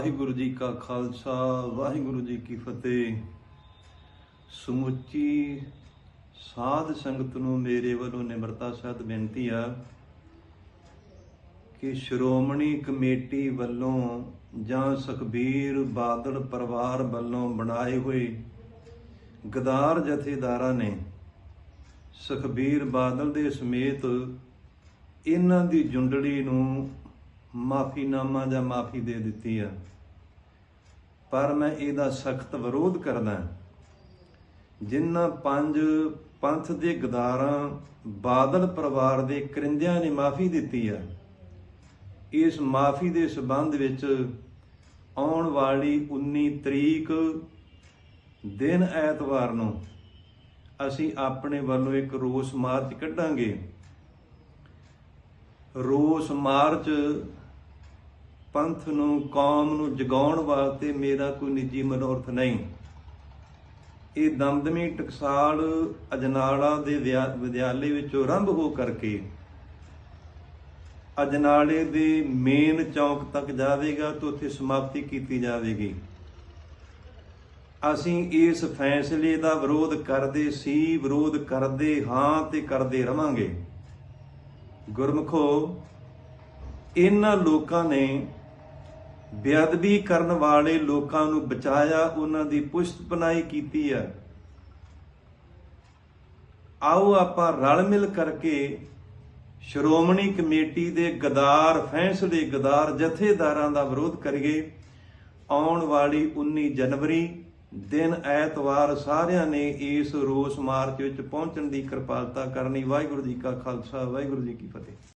ਵਾਹਿਗੁਰੂ ਜੀ ਕਾ ਖਾਲਸਾ, ਵਾਹਿਗੁਰੂ ਜੀ ਕੀ ਫਤਿਹ। ਸਮੁੱਚੀ ਸਾਧ ਸੰਗਤ ਨੂੰ ਮੇਰੇ ਵੱਲੋਂ ਨਿਮਰਤਾ ਸਹਿਤ ਬੇਨਤੀ ਆ ਕਿ ਸ਼੍ਰੋਮਣੀ ਕਮੇਟੀ ਵੱਲੋਂ ਜਾਂ ਸੁਖਬੀਰ ਬਾਦਲ ਪਰਿਵਾਰ ਵੱਲੋਂ ਬਣਾਏ ਹੋਏ ਗਦਾਰ ਜਥੇਦਾਰਾਂ ਨੇ ਸੁਖਬੀਰ ਬਾਦਲ ਦੇ ਸਮੇਤ ਇਹਨਾਂ ਦੀ ਜੁੰਡਲੀ ਨੂੰ ਮਾਫੀਨਾਮਾ ਜਾਂ ਮਾਫੀ ਦੇ ਦਿੱਤੀ ਆ। ਪਰ ਮੈਂ ਇਹਦਾ ਸਖਤ ਵਿਰੋਧ ਕਰਦਾ ਜਿਨ੍ਹਾਂ ਪੰਜ ਪੰਥ ਦੇ ਗਦਾਰਾਂ, ਬਾਦਲ ਪਰਿਵਾਰ ਦੇ ਕਰਿੰਦਿਆਂ ਨੇ ਮਾਫੀ ਦਿੱਤੀ ਆ, ਇਸ ਮਾਫੀ ਦੇ ਸਬੰਧ ਵਿੱਚ ਆਉਣ ਵਾਲੀ 19 ਤਰੀਕ ਦਿਨ ਐਤਵਾਰ ਨੂੰ ਅਸੀਂ ਆਪਣੇ ਵੱਲੋਂ ਇੱਕ ਰੋਸ ਮਾਰਚ ਕੱਢਾਂਗੇ। ਰੋਸ ਮਾਰਚ ਪੰਥ ਨੂੰ, ਕੌਮ ਨੂੰ ਜਗਾਉਣ ਵਾਸਤੇ ਮੇਰਾ ਕੋਈ ਨਿੱਜੀ ਮਨੋਰਥ ਨਹੀਂ। ਇਹ ਦਮਦਮੀ ਟਕਸਾਲ ਅਜਨਾਲਾ ਦੇ ਵਿਦਿਆ- ਵਿਦਿਆਲੇ ਵਿੱਚੋਂ ਆਰੰਭ ਹੋ ਕਰਕੇ ਅਜਨਾਲੇ ਦੇ ਮੇਨ ਚੌਂਕ ਤੱਕ ਜਾਵੇਗਾ ਤੇ ਉੱਥੇ ਸਮਾਪਤੀ ਕੀਤੀ ਜਾਵੇਗੀ। ਅਸੀਂ ਇਸ ਫੈਸਲੇ ਦਾ ਵਿਰੋਧ ਕਰਦੇ ਸੀ, ਵਿਰੋਧ ਕਰਦੇ ਹਾਂ ਤੇ ਕਰਦੇ ਰਵਾਂਗੇ। ਗੁਰਮਖੋ, ਇਹਨਾਂ ਲੋਕਾਂ ਨੇ ਬੇਅਦਬੀ ਕਰਨ ਵਾਲੇ ਲੋਕਾਂ ਨੂੰ ਬਚਾਇਆ, ਉਹਨਾਂ ਦੀ ਪੁਸ਼ਤ ਪਨਾਈ ਕੀਤੀ ਹੈ। ਆਓ ਆਪਾਂ ਰਲ ਮਿਲ ਕਰਕੇ ਸ਼੍ਰੋਮਣੀ ਕਮੇਟੀ ਦੇ ਗਦਾਰ, ਫੈਸਲੇ ਗਦਾਰ, ਜਥੇਦਾਰਾਂ ਦਾ ਵਿਰੋਧ ਕਰੀਏ। ਆਉਣ ਵਾਲੀ 19 ਜਨਵਰੀ, ਦਿਨ ਐਤਵਾਰ, ਸਾਰਿਆਂ ਨੇ ਇਸ ਰੋਸ ਮਾਰਚ ਵਿੱਚ ਪਹੁੰਚਣ ਦੀ ਕਿਰਪਾਲਤਾ ਕਰਨੀ। ਵਾਹਿਗੁਰੂ ਜੀ ਕਾ ਖਾਲਸਾ, ਵਾਹਿਗੁਰੂ ਜੀ ਕੀ ਫਤਿਹ।